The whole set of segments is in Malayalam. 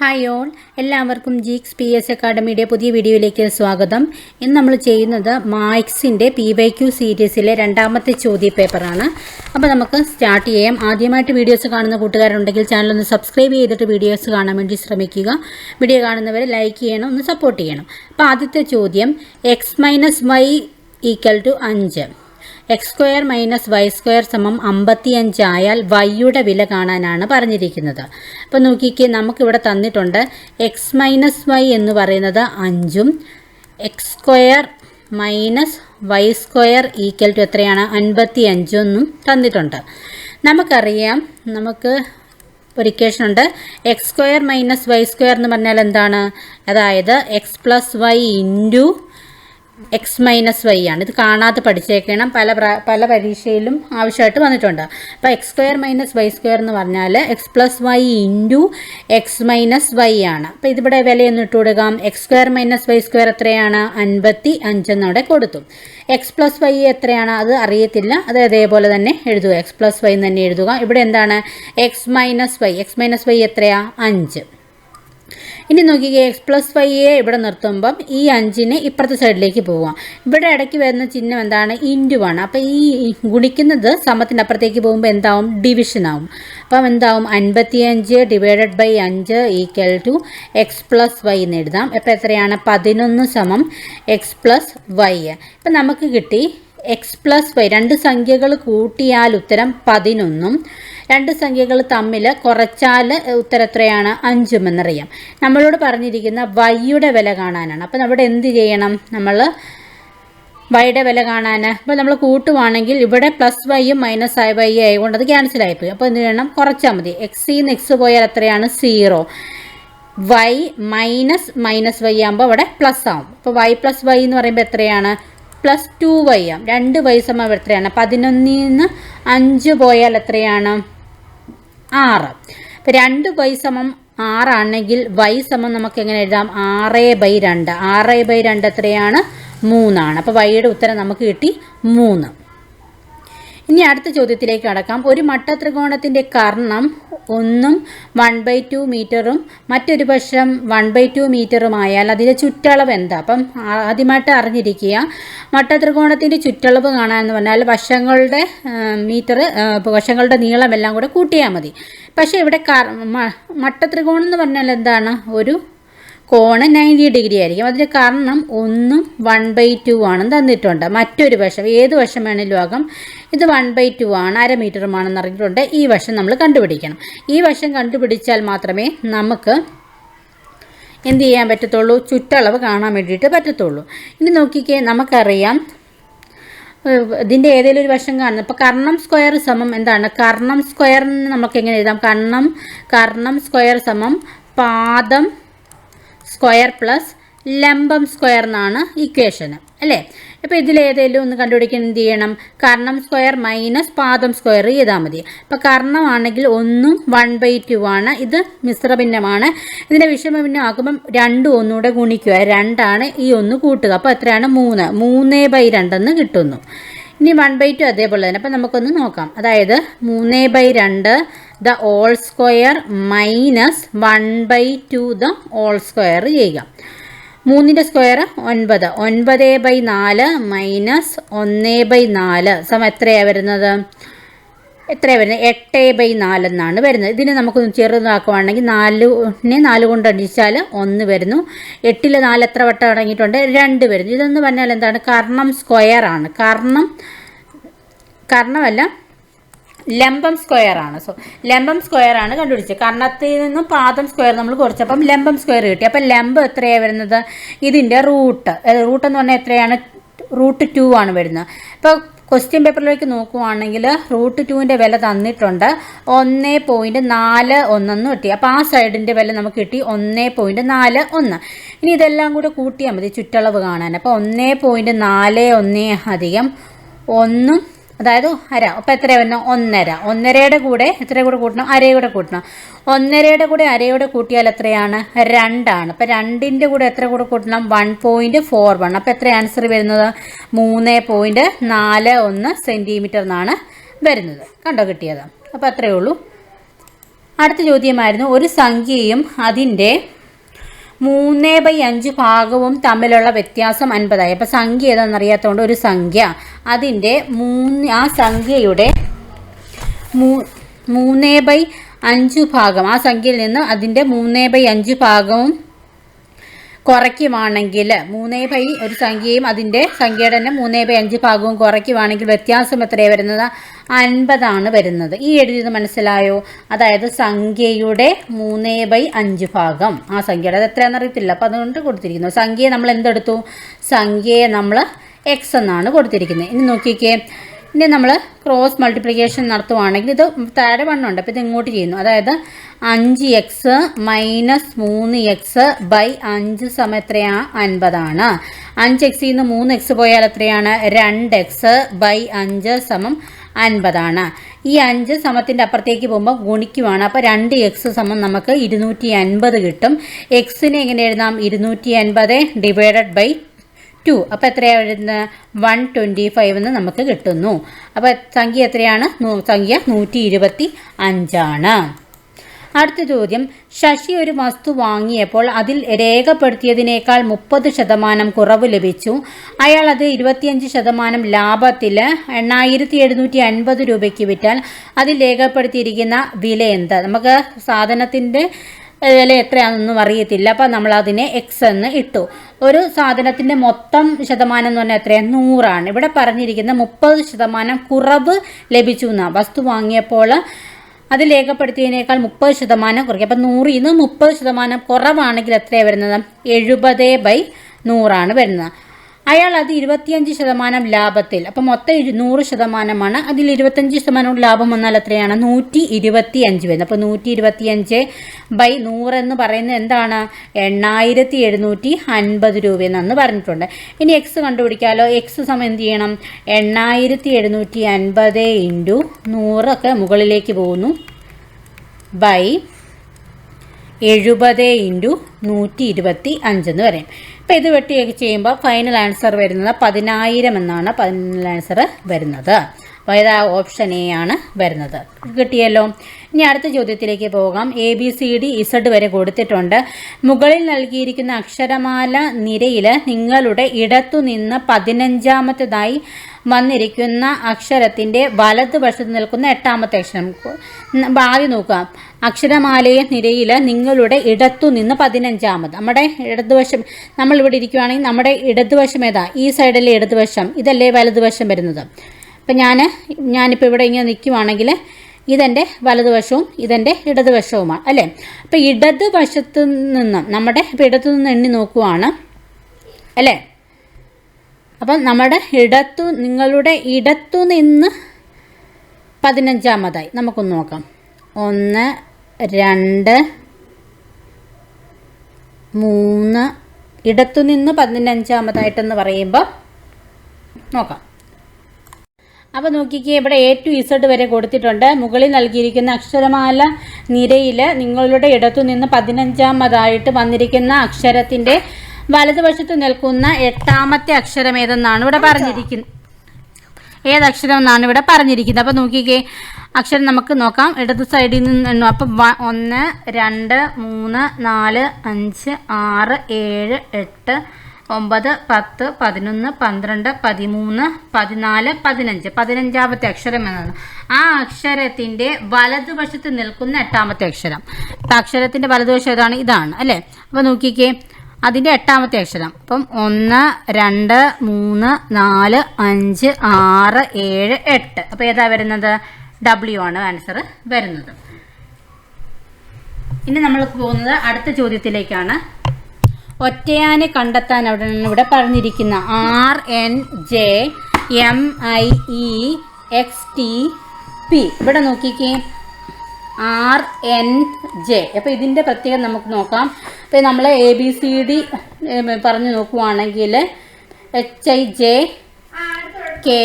Hi all. എല്ലാവർക്കും ജീക്സ് പി എസ് അക്കാഡമിയുടെ പുതിയ വീഡിയോയിലേക്ക് സ്വാഗതം. ഇന്ന് നമ്മൾ ചെയ്യുന്നത് മാക്സിന്റെ പി വൈ ക്യു സീരീസിലെ രണ്ടാമത്തെ ചോദ്യ പേപ്പറാണ്. അപ്പോൾ നമുക്ക് സ്റ്റാർട്ട് ചെയ്യാം. ആദ്യമായിട്ട് വീഡിയോസ് കാണുന്ന കൂട്ടുകാരുണ്ടെങ്കിൽ ചാനൽ ഒന്ന് സബ്സ്ക്രൈബ് ചെയ്തിട്ട് വീഡിയോസ് കാണാൻ വേണ്ടി ശ്രമിക്കുക. വീഡിയോ കാണുന്നവരെ ലൈക്ക് ചെയ്യണം ഒന്ന് സപ്പോർട്ട് ചെയ്യണം. അപ്പോൾ ആദ്യത്തെ ചോദ്യം X minus Y equal to അഞ്ച്. X square minus Y square സമം അമ്പത്തിയഞ്ചായാൽ വൈയുടെ വില കാണാനാണ് പറഞ്ഞിരിക്കുന്നത്. അപ്പോൾ നോക്കിക്കേ നമുക്കിവിടെ തന്നിട്ടുണ്ട് എക്സ് മൈനസ് വൈ എന്ന് പറയുന്നത് അഞ്ചും X square minus Y square equal to എത്രയാണ്? അൻപത്തി അഞ്ചെന്നും തന്നിട്ടുണ്ട്. നമുക്കറിയാം നമുക്ക് ഒരു ഉണ്ട്. X square minus Y square എന്ന് പറഞ്ഞാൽ എന്താണ്? അതായത് X plus Y into X minus Y ആണ്. ഇത് കാണാതെ പഠിച്ചേക്കണം. പല പല പരീക്ഷയിലും ആവശ്യമായിട്ട് വന്നിട്ടുണ്ട്. അപ്പോൾ X square minus Y square എന്ന് പറഞ്ഞാൽ X plus Y into X minus Y ആണ്. അപ്പോൾ ഇതിവിടെ വിലയൊന്നും ഇട്ട് കൊടുക്കാം X square minus Y square എത്രയാണ്? അൻപത്തി അഞ്ചെന്നവിടെ കൊടുത്തു. എക്സ് പ്ലസ് വൈ എത്രയാണ്? അത് അറിയത്തില്ല. അത് അതേപോലെ തന്നെ എഴുതുക. എക്സ് പ്ലസ് വൈ എന്ന് തന്നെ എഴുതുക. ഇവിടെ എന്താണ്? X minus Y X minus Y എത്രയാണ് അഞ്ച്. ഇനി നോക്കിക്കേ എക്സ് പ്ലസ് വൈയെ ഇവിടെ നിർത്തുമ്പം ഈ അഞ്ചിന് ഇപ്പുറത്തെ സൈഡിലേക്ക് പോവാം. ഇവിടെ ഇടയ്ക്ക് വരുന്ന ചിഹ്നം എന്താണ്? ഇന്റു ആണ്. അപ്പോൾ ഈ ഗുണിക്കുന്നത് സമത്തിന്റെ അപ്പുറത്തേക്ക് പോകുമ്പോൾ എന്താവും? ഡിവിഷൻ ആവും. അപ്പം എന്താവും? അൻപത്തിയഞ്ച് ഡിവൈഡഡ് ബൈ അഞ്ച് equal to X plus Y എന്ന് എഴുതാം. അപ്പോൾ എത്രയാണ്? പതിനൊന്ന് സമം എക്സ് പ്ലസ് വൈ ഇപ്പം നമുക്ക് കിട്ടി എക്സ് പ്ലസ് വൈ രണ്ട് സംഖ്യകൾ കൂട്ടിയാൽ ഉത്തരം പതിനൊന്നും. രണ്ട് സംഖ്യകൾ തമ്മിൽ കുറച്ചാൽ ഉത്തരം എത്രയാണ്? അഞ്ചും എന്നറിയാം. നമ്മളോട് പറഞ്ഞിരിക്കുന്ന വൈയുടെ വില കാണാനാണ്. അപ്പോൾ നമ്മുടെ എന്ത് ചെയ്യണം? നമ്മൾ വൈയുടെ വില കാണാൻ അപ്പോൾ നമ്മൾ കൂട്ടുവാണെങ്കിൽ ഇവിടെ പ്ലസ് വൈയും മൈനസ് ആയ വൈ ആയതുകൊണ്ട് അത് ക്യാൻസൽ ആയിപ്പോയി. അപ്പോൾ എന്ത് ചെയ്യണം? കുറച്ചാൽ മതി. എക്സിൽ നിന്ന് എക്സ് പോയാൽ എത്രയാണ്? Zero Y minus minus Y ആകുമ്പോൾ അവിടെ പ്ലസ് ആവും. അപ്പോൾ വൈ പ്ലസ് വൈ എന്ന് പറയുമ്പോൾ എത്രയാണ്? പ്ലസ് ടു വൈ ആവും. രണ്ട് വൈ സമയം എത്രയാണ്? പതിനൊന്നിൽ നിന്ന് അഞ്ച് പോയാൽ എത്രയാണ്? ആറ്. അപ്പോൾ രണ്ട് വൈ സമം ആറാണെങ്കിൽ വൈ സമം നമുക്ക് എങ്ങനെ എഴുതാം? ആറ് ബൈ രണ്ട്. ആറ് ബൈ രണ്ട് എത്രയാണ്? മൂന്നാണ്. അപ്പോൾ വൈയുടെ ഉത്തരം നമുക്ക് കിട്ടി മൂന്ന്. ഇനി അടുത്ത ചോദ്യത്തിലേക്ക് കടക്കാം. ഒരു മട്ട ത്രികോണത്തിന്റെ കർണം ഒന്നും വൺ ബൈ ടു മീറ്ററും മറ്റൊരു പക്ഷം വൺ ബൈ ടു മീറ്ററുമായാൽ അതിന്റെ ചുറ്റളവ് എന്താ? അപ്പം ആദ്യമായിട്ട് അറിഞ്ഞിരിക്കുക മട്ടത്രികോണത്തിന്റെ ചുറ്റളവ് കാണാമെന്ന് പറഞ്ഞാൽ വശങ്ങളുടെ മീറ്റർ വശങ്ങളുടെ നീളമെല്ലാം കൂടെ കൂട്ടിയാൽ മതി. പക്ഷേ ഇവിടെ മട്ട ത്രികോണം മട്ടത്രികോണം എന്ന് പറഞ്ഞാൽ എന്താണ്? ഒരു കോണ് നയന്റി ഡിഗ്രി ആയിരിക്കും. അതിന് കാരണം ഒന്നും വൺ ബൈ ടു ആണെന്ന് തന്നിട്ടുണ്ട്. മറ്റൊരു വശം ഏത് വശം വേണേലും ആകാം. ഇത് വൺ ബൈ ടു ആണ് അര മീറ്ററുമാണെന്ന് അറിഞ്ഞിട്ടുണ്ട്. ഈ വശം നമ്മൾ കണ്ടുപിടിക്കണം. ഈ വശം കണ്ടുപിടിച്ചാൽ മാത്രമേ നമുക്ക് എന്ത് ചെയ്യാൻ പറ്റത്തുള്ളൂ? ചുറ്റളവ് കാണാൻ വേണ്ടിയിട്ട് പറ്റത്തുള്ളൂ. ഇനി നോക്കിക്കേ നമുക്കറിയാം ഇതിന്റെ ഏതെങ്കിലും ഒരു വശം കാണുന്നത്. ഇപ്പോൾ കർണം സ്ക്വയർ സമം എന്താണ്? കർണം സ്ക്വയറിന് നമുക്ക് എങ്ങനെ എഴുതാം? കർണം കർണം സ്ക്വയർ സമം പാദം സ്ക്വയർ പ്ലസ് ലംബം സ്ക്വയർ എന്നാണ് ഇക്വേഷൻ. അല്ലേ? അപ്പോൾ ഇതിലേതെങ്കിലും ഒന്ന് കണ്ടുപിടിക്കാൻ എന്ത് ചെയ്യണം? കർണം സ്ക്വയർ മൈനസ് പാദം സ്ക്വയർ ചെയ്താൽ മതി. അപ്പോൾ കർണമാണെങ്കിൽ ഒന്നും വൺ ബൈ ടു ആണ്. ഇത് മിശ്രഭിന്നമാണ്. ഇതിന്റെ വിഷമഭിന്നം ആക്കുമ്പം രണ്ടും ഒന്നുകൂടെ ഗുണിക്കുക. രണ്ടാണ് ഈ ഒന്ന് കൂട്ടുക. അപ്പോൾ എത്രയാണ്? മൂന്ന്. മൂന്ന് ബൈ രണ്ടെന്ന് കിട്ടുന്നു. ഇനി വൺ ബൈ ടു അതേപോലെ തന്നെ. അപ്പോൾ നമുക്കൊന്ന് നോക്കാം. അതായത് മൂന്ന് ബൈ രണ്ട് the whole square minus one by two the whole square ചെയ്യുക. മൂന്നിന്റെ സ്ക്വയർ ഒൻപത്. ഒൻപത് ബൈ നാല് മൈനസ് ഒന്ന് ബൈ നാല്. സമ എത്രയാണ് വരുന്നത്? എത്രയാണ് വരുന്നത്? എട്ട് ബൈ നാലെന്നാണ് വരുന്നത്. ഇതിനെ നമുക്കൊന്ന് ചെറുതാക്കുവാണെങ്കിൽ നാലിനെ നാല് കൊണ്ട് അടിച്ചാൽ ഒന്ന് വരുന്നു. എട്ടിൽ നാല് എത്ര വട്ടം അടങ്ങിയിട്ടുണ്ട്? രണ്ട് വരുന്നു. ഇതെന്ന് പറഞ്ഞാൽ എന്താണ്? കർണം സ്ക്വയറാണ് കർണം കർണമല്ല ലംബം സ്ക്വയർ ആണ്. സോ ലംബം സ്ക്വയർ ആണ് കണ്ടുപിടിച്ചത്. കർണത്തിൽ നിന്നും പാദം സ്ക്വയർ നമ്മൾ കുറച്ചപ്പം ലംബം സ്ക്വയർ കിട്ടി. അപ്പം ലംബ് എത്രയാണ് വരുന്നത്? ഇതിന്റെ റൂട്ട്. റൂട്ട് എന്ന് പറഞ്ഞാൽ എത്രയാണ്? റൂട്ട് ടു ആണ് വരുന്നത്. ഇപ്പോൾ ക്വസ്റ്റ്യൻ പേപ്പറിലേക്ക് നോക്കുവാണെങ്കിൽ റൂട്ട് ടുവിന്റെ വില തന്നിട്ടുണ്ട്. ഒന്ന് പോയിന്റ് നാല് ഒന്നെന്ന് കിട്ടി. അപ്പോൾ ആ സൈഡിന്റെ വില നമുക്ക് കിട്ടി ഒന്ന് പോയിന്റ് നാല് ഒന്ന്. ഇനി ഇതെല്ലാം കൂടെ കൂട്ടിയാൽ മതി ചുറ്റളവ് കാണാൻ. അപ്പോൾ ഒന്ന് പോയിന്റ് നാല് ഒന്ന് അധികം ഒന്നും അതായത് അര. അപ്പോൾ എത്ര വരണം ഒന്നര. ഒന്നരയുടെ കൂടെ എത്ര കൂടെ കൂട്ടണം? അരയുടെ കൂടെ കൂട്ടണം. ഒന്നരയുടെ കൂടെ അരയുടെ കൂട്ടിയാൽ എത്രയാണ്? രണ്ടാണ്. അപ്പോൾ രണ്ടിന്റെ കൂടെ എത്ര കൂടെ കൂട്ടണം? വൺ പോയിന്റ് ഫോർ വൺ അപ്പോൾ എത്ര ആൻസർ വരുന്നത്? മൂന്ന് പോയിന്റ് നാല് ഒന്ന് സെന്റിമീറ്റർ എന്നാണ് വരുന്നത്. കണ്ടോ കിട്ടിയത്? അപ്പോൾ അത്രയേ ഉള്ളൂ. അടുത്ത ചോദ്യമായിരുന്നു. ഒരു സംഖ്യയും അതിന്റെ മൂന്ന് ബൈ അഞ്ച് ഭാഗവും തമ്മിലുള്ള വ്യത്യാസം അൻപതായി. അപ്പോൾ സംഖ്യ ഏതാണെന്നറിയാത്തതുകൊണ്ട് ഒരു സംഖ്യ അതിന്റെ മൂന്ന് ആ സംഖ്യയുടെ മൂ- മൂന്ന് ബൈ അഞ്ച് ഭാഗം. ആ സംഖ്യയിൽ നിന്ന് അതിന്റെ മൂന്നേ ബൈ അഞ്ച് ഭാഗവും കുറയ്ക്കുവാണെങ്കിൽ മൂന്നേ ബൈ ഒരു സംഖ്യയും അതിന്റെ സംഖ്യയുടെ തന്നെ മൂന്നേ ബൈ അഞ്ച് ഭാഗവും കുറയ്ക്കുവാണെങ്കിൽ വ്യത്യാസം എത്രയാണ് വരുന്നത്? അൻപതാണ് വരുന്നത്. ഈ എഴുതിയത് മനസ്സിലായോ? അതായത് സംഖ്യയുടെ മൂന്നേ ബൈ അഞ്ച് ഭാഗം. ആ സംഖ്യയുടെ അത് എത്രയാണെന്ന് അറിയത്തില്ല. അപ്പം അതുകൊണ്ട് കൊടുത്തിരിക്കുന്നു. സംഖ്യയെ നമ്മൾ എന്തെടുത്തു? സംഖ്യയെ നമ്മൾ എക്സ് എന്നാണ് കൊടുത്തിരിക്കുന്നത്. ഇനി നോക്കിക്കേ. ഇനി നമ്മൾ ക്രോസ് മൾട്ടിപ്ലിക്കേഷൻ നടത്തുവാണെങ്കിൽ ഇത് താഴെ വണ്ണുണ്ട് അപ്പോൾ ഇത് ഇങ്ങോട്ട് ചെയ്യുന്നു. അതായത് അഞ്ച് എക്സ് മൈനസ് മൂന്ന് എക്സ് ബൈ അഞ്ച് സമം എത്രയാണ് അൻപതാണ്. അഞ്ച് എക്സിൽ നിന്ന് മൂന്ന് എക്സ് പോയാൽ എത്രയാണ്? രണ്ട് എക്സ് ബൈ അഞ്ച് സമം അൻപതാണ്. ഈ അഞ്ച് സമത്തിന്റെ അപ്പുറത്തേക്ക് പോകുമ്പോൾ ഗുണിക്കുവാണ്. അപ്പോൾ രണ്ട് എക്സ് സമം നമുക്ക് ഇരുന്നൂറ്റി അൻപത് കിട്ടും. എക്സിനെ എങ്ങനെ എഴുതാം? ഇരുന്നൂറ്റി അൻപത് ഡിവൈഡഡ് ബൈ ടു അപ്പോൾ എത്രയാണ് വരുന്നത് വൺ ട്വന്റി ഫൈവ് എന്ന് നമുക്ക് കിട്ടുന്നു. അപ്പോൾ സംഖ്യ എത്രയാണ്? സംഖ്യ നൂറ്റി ഇരുപത്തി അഞ്ചാണ് അടുത്ത ചോദ്യം. ശശി ഒരു വസ്തു വാങ്ങിയപ്പോൾ അതിൽ രേഖപ്പെടുത്തിയതിനേക്കാൾ മുപ്പത് ശതമാനം കുറവ് ലഭിച്ചു. അയാൾ അത് ഇരുപത്തിയഞ്ച് ശതമാനം ലാഭത്തിൽ എണ്ണായിരത്തി എഴുന്നൂറ്റി അൻപത് രൂപയ്ക്ക് വിറ്റാൽ അതിൽ രേഖപ്പെടുത്തിയിരിക്കുന്ന വില എന്താ? നമുക്ക് സാധനത്തിന്റെ വില എത്രയാണെന്നൊന്നും അറിയത്തില്ല. അപ്പം നമ്മൾ അതിനെ എക്സ് എന്ന് ഇട്ടു. ഒരു സാധനത്തിന്റെ മൊത്തം ശതമാനം എന്ന് പറഞ്ഞാൽ എത്രയാണ് നൂറാണ്. ഇവിടെ പറഞ്ഞിരിക്കുന്ന മുപ്പത് ശതമാനം കുറവ് ലഭിച്ചു എന്നാണ് വസ്തു വാങ്ങിയപ്പോൾ അത് രേഖപ്പെടുത്തിയതിനേക്കാൾ മുപ്പത് ശതമാനം കുറയ്ക്കും. അപ്പം നൂറിൽ നിന്ന് മുപ്പത് ശതമാനം കുറവാണെങ്കിൽ എത്രയാണ് വരുന്നത്? എഴുപത് ബൈ നൂറാണ് വരുന്നത്. അയാൾ അത് ഇരുപത്തിയഞ്ച് ശതമാനം ലാഭത്തിൽ അപ്പം മൊത്തം ഇരുന്നൂറ് നൂറ് ശതമാനമാണ്. അതിൽ ഇരുപത്തഞ്ച് ശതമാനം ലാഭം വന്നാൽ എത്രയാണ്? നൂറ്റി ഇരുപത്തി അഞ്ച് വരുന്നത് അപ്പോൾ നൂറ്റി ഇരുപത്തി അഞ്ച് ബൈ എന്ന് പറയുന്നത് എന്താണ്? എണ്ണായിരത്തി എഴുന്നൂറ്റി അൻപത് രൂപയെന്നു പറഞ്ഞിട്ടുണ്ട്. ഇനി എക്സ് കണ്ടുപിടിക്കാമല്ലോ എക്സ് സമയം എന്ത് ചെയ്യണം? എണ്ണായിരത്തി എഴുന്നൂറ്റി അൻപത് ഇന്റു നൂറൊക്കെ മുകളിലേക്ക് പോകുന്നു. ബൈ എഴുപത് ഇന്റു നൂറ്റി ഇരുപത്തി അഞ്ചെന്ന് പറയും അപ്പോൾ ഇത് വെട്ടിയൊക്കെ ചെയ്യുമ്പോൾ ഫൈനൽ ആൻസർ വരുന്നത് പതിനായിരം എന്നാണ് ഫൈനൽ ആൻസർ വരുന്നത്. അപ്പോൾ ഇത് ഓപ്ഷൻ എ ആണ് വരുന്നത്. കിട്ടിയല്ലോ. ഇനി അടുത്ത ചോദ്യത്തിലേക്ക് പോകാം. A B C D Z വരെ കൊടുത്തിട്ടുണ്ട്. മുകളിൽ നൽകിയിരിക്കുന്ന അക്ഷരമാല നിരയിൽ നിങ്ങളുടെ ഇടത്തുനിന്ന് പതിനഞ്ചാമത്തേതായി വന്നിരിക്കുന്ന അക്ഷരത്തിന്റെ വലതുവശത്ത് നിൽക്കുന്ന എട്ടാമത്തെ അക്ഷരം. ഭാവി നോക്കുക. അക്ഷരമാലയെ നിരയിൽ നിങ്ങളുടെ ഇടത്തു നിന്ന് പതിനഞ്ചാമത്. നമ്മുടെ ഇടതുവശം നമ്മൾ ഇവിടെ ഇരിക്കുകയാണെങ്കിൽ നമ്മുടെ ഇടതുവശം ഏതാ? ഈ സൈഡിലെ ഇടതുവശം. ഇതല്ലേ വലതുവശം വരുന്നത്. അപ്പം ഞാൻ ഞാനിപ്പോൾ ഇവിടെ ഇങ്ങനെ നിൽക്കുവാണെങ്കിൽ ഇതെന്റെ വലതുവശവും ഇതെന്റെ ഇടതുവശവുമാണ്. അല്ലേ? അപ്പം ഇടതുവശത്ത് നിന്നും നമ്മുടെ ഇപ്പം ഇടത്തു നിന്ന് എണ്ണി നോക്കുവാണ്. അല്ലേ? അപ്പം നമ്മുടെ ഇടത്തു നിങ്ങളുടെ ഇടത്തു നിന്ന് പതിനഞ്ചാമതായി. നമുക്കൊന്ന് നോക്കാം. ഒന്ന് രണ്ട് മൂന്ന് ഇടത്തു നിന്ന് പതിനഞ്ചാമതായിട്ടെന്ന് പറയുമ്പോൾ നോക്കാം. അപ്പോൾ നോക്കിക്കേ ഇവിടെ എ ടു ഇസഡ് വരെ കൊടുത്തിട്ടുണ്ട്. മുകളിൽ നൽകിയിരിക്കുന്ന അക്ഷരമാല നിരയിൽ നിങ്ങളുടെ ഇടത്തു നിന്ന് പതിനഞ്ചാമതായിട്ട് വന്നിരിക്കുന്ന അക്ഷരത്തിന്റെ വലതുവശത്ത് നിൽക്കുന്ന എട്ടാമത്തെ അക്ഷരം ഏതെന്നാണ് ഇവിടെ പറഞ്ഞിരിക്കുന്നത് ഏതക്ഷരം എന്നാണ് ഇവിടെ പറഞ്ഞിരിക്കുന്നത്? അപ്പോൾ നോക്കിക്കേ അക്ഷരം നമുക്ക് നോക്കാം. ഇടത് സൈഡിൽ നിന്ന് അപ്പം ഒന്ന് രണ്ട് മൂന്ന് നാല് അഞ്ച് ആറ് ഏഴ് എട്ട് ഒമ്പത് പത്ത് പതിനൊന്ന് പന്ത്രണ്ട് പതിമൂന്ന് പതിനാല് പതിനഞ്ച്. പതിനഞ്ചാമത്തെ അക്ഷരം എന്നാണ്. ആ അക്ഷരത്തിന്റെ വലതുവശത്ത് നിൽക്കുന്ന എട്ടാമത്തെ അക്ഷരം. അക്ഷരത്തിന്റെ വലതുവശം ഏതാണ്? ഇതാണ് അല്ലേ? അപ്പോൾ നോക്കിക്കേ അതിന്റെ എട്ടാമത്തെ അക്ഷരം. അപ്പം ഒന്ന് രണ്ട് മൂന്ന് നാല് അഞ്ച് ആറ് ഏഴ് എട്ട്. അപ്പോൾ ഏതാ വരുന്നത്? ഡബ്ല്യു ആണ് ആൻസർ വരുന്നത്. ഇനി നമ്മൾ പോകുന്നത് അടുത്ത ചോദ്യത്തിലേക്കാണ്. ഒറ്റയാനെ കണ്ടെത്താൻ അവിടെ ഇവിടെ പറഞ്ഞിരിക്കുന്ന R N J M I E X T P ഇവിടെ നോക്കിക്കേ. ആർ എൻ ജെ അപ്പോൾ ഇതിന്റെ പ്രത്യേകം നമുക്ക് നോക്കാം. അപ്പോൾ നമ്മൾ എ ബി സി ഡി പറഞ്ഞു നോക്കുവാണെങ്കിൽ H I J K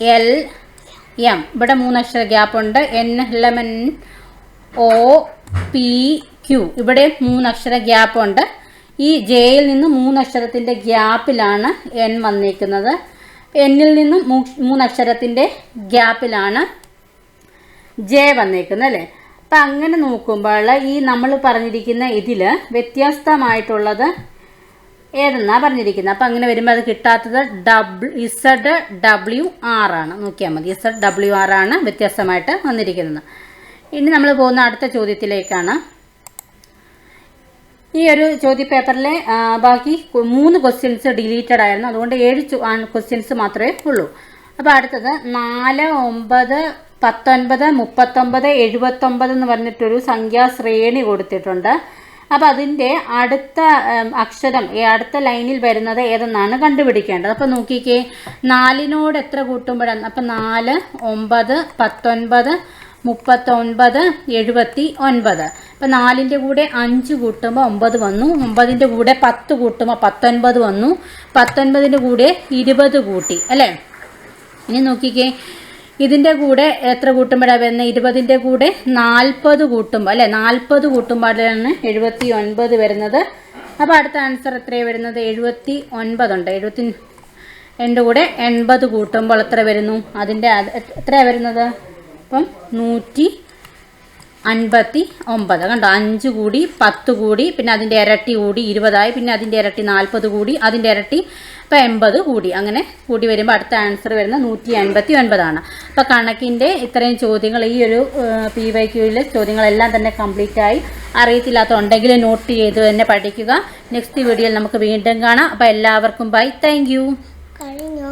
L M ഇവിടെ മൂന്നക്ഷര ഗ്യാപ്പുണ്ട് എൻ ലെമൻ ഒ പി ക്യു ഇവിടെ മൂന്നക്ഷര ഗ്യാപ്പുണ്ട് ഈ ജെയിൽ നിന്ന് മൂന്നക്ഷരത്തിന്റെ ഗ്യാപ്പിലാണ് എൻ വന്നിരിക്കുന്നത് എന്നിൽ നിന്നും മൂന്നക്ഷരത്തിന്റെ ഗ്യാപ്പിലാണ് ജെ വന്നേക്കുന്നത് അല്ലേ? അപ്പം അങ്ങനെ നോക്കുമ്പോൾ ഈ നമ്മൾ പറഞ്ഞിരിക്കുന്ന ഇതിൽ വ്യത്യസ്തമായിട്ടുള്ളത് ഏതെന്നാ പറഞ്ഞിരിക്കുന്നത്? അപ്പം അങ്ങനെ വരുമ്പോൾ അത് കിട്ടാത്തത് ഡബ്ല്യു ഇസഡ് ഡബ്ല്യു ആർ ആണ്. നോക്കിയാൽ മതി. ഇസഡ് ഡബ്ല്യു ആർ ആണ് വ്യത്യസ്തമായിട്ട് വന്നിരിക്കുന്നത്. ഇനി നമ്മൾ പോകുന്ന അടുത്ത ചോദ്യത്തിലേക്കാണ്. ഈ ഒരു ചോദ്യപേപ്പറിലെ പേപ്പറിലെ ബാക്കി മൂന്ന് ക്വസ്റ്റ്യൻസ് ഡിലീറ്റഡ് ആയിരുന്നു. അതുകൊണ്ട് ഏഴ് ക്വസ്റ്റ്യൻസ് മാത്രമേ ഉള്ളൂ. അപ്പോൾ അടുത്തത് നാല് ഒമ്പത് പത്തൊൻപത് മുപ്പത്തൊമ്പത് എഴുപത്തൊമ്പത് എന്ന് പറഞ്ഞിട്ടൊരു സംഖ്യാശ്രേണി കൊടുത്തിട്ടുണ്ട്. അപ്പോൾ അതിന്റെ അടുത്ത അക്ഷരം ഈ അടുത്ത ലൈനിൽ വരുന്നത് ഏതെന്നാണ് കണ്ടുപിടിക്കേണ്ടത്? അപ്പോൾ നോക്കിക്കേ നാലിനോട് എത്ര കൂട്ടുമ്പോഴാണ്? അപ്പോൾ നാല് ഒമ്പത് പത്തൊൻപത് മുപ്പത്തൊൻപത് എഴുപത്തി ഒൻപത്. അപ്പം നാലിന്റെ കൂടെ അഞ്ച് കൂട്ടുമ്പോൾ ഒമ്പത് വന്നു. ഒമ്പതിന്റെ കൂടെ പത്ത് കൂട്ടുമ്പോൾ പത്തൊൻപത് വന്നു. പത്തൊൻപതിന്റെ കൂടെ ഇരുപത് കൂട്ടി. അല്ലേ? ഇനി നോക്കിക്കേ ഇതിന്റെ കൂടെ എത്ര കൂട്ടുമ്പോഴാണ് വരുന്നത് ഇരുപതിന്റെ കൂടെ നാൽപ്പത് കൂട്ടുമ്പോൾ അല്ലേ? നാൽപ്പത് കൂട്ടുമ്പോഴാണ് എഴുപത്തി ഒൻപത് വരുന്നത്. അപ്പോൾ അടുത്ത ആൻസർ എത്രയാണ് വരുന്നത്? എഴുപത്തി ഒൻപതുണ്ട് എഴുപത്തി എന്റെ കൂടെ എൺപത് കൂട്ടുമ്പോൾ എത്ര വരുന്നു? അതിന്റെ എത്രയാണ് വരുന്നത്? അപ്പം നൂറ്റി അൻപത്തി ഒമ്പത്. കണ്ടോ? അഞ്ച് കൂടി പത്ത് കൂടി പിന്നെ അതിന്റെ ഇരട്ടി കൂടി ഇരുപതായി പിന്നെ അതിന്റെ ഇരട്ടി നാൽപ്പത് കൂടി അതിന്റെ ഇരട്ടി ഇപ്പം എൺപത് കൂടി. അങ്ങനെ കൂടി വരുമ്പോൾ അടുത്ത ആൻസർ വരുന്ന നൂറ്റി അൻപത്തി ഒൻപതാണ്. അപ്പോൾ കണക്കിന്റെ ഇത്രയും ചോദ്യങ്ങൾ ഈ ഒരു പി വൈ ക്യൂവിലെ ചോദ്യങ്ങളെല്ലാം തന്നെ കംപ്ലീറ്റ് ആയി. അറിയത്തില്ലാത്തതുണ്ടെങ്കിൽ നോട്ട് ചെയ്ത് തന്നെ പഠിക്കുക. നെക്സ്റ്റ് വീഡിയോയിൽ നമുക്ക് വീണ്ടും കാണാം. അപ്പോൾ എല്ലാവർക്കും ബൈ താങ്ക് യു കഴിഞ്ഞു?